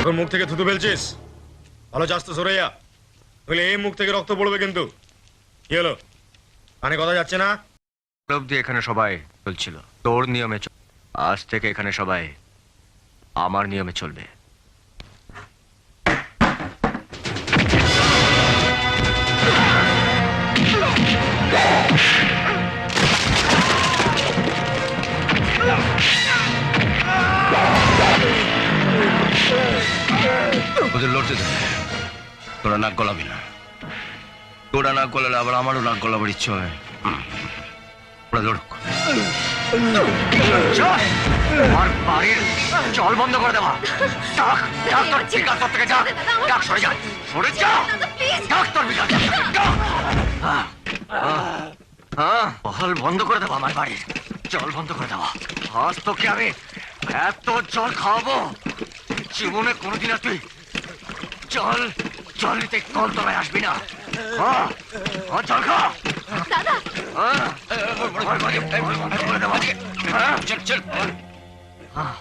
এখন মুখ থেকে থুতু ফেলছিস? ভালো চাস তো সরে যা নইলে এই মুখ থেকে রক্ত পড়বে কিন্তু। কি হলো? কানে কথা যাচ্ছে না? অব্দি এখানে সবাই চলছিল। তোর নিয়মে আজ থেকে এখানে সবাই আমার নিয়মে চলবে। ওদের লড়তে দে তোরা নাক গলাবি না। তোরা নাক গলালে আবার আমারও নাক গলাবার ইচ্ছে হয়। হুম। ওরা লড়ুক। আর বাড়ির জল বন্ধ করে দেওয়া ডাক ডাক তোর বিকাশ তোর থেকে ডাক ডাক সরে যা। সরে যা। ডাক তোর ডাক। হ্যাঁ, বন্ধ করে দেবো আমার বাড়ির। জল বন্ধ করে দেওয়া আজ তোকে আমি এত জল খাওয়াবো। জীবনে কোনোদিন আর তুই জল চল নিতে কলতলায় আসবি না হ্যাঁ, হ্যাঁ, খা দাদা হ্যাঁ। হ্যাঁ, চল চল হ্যাঁ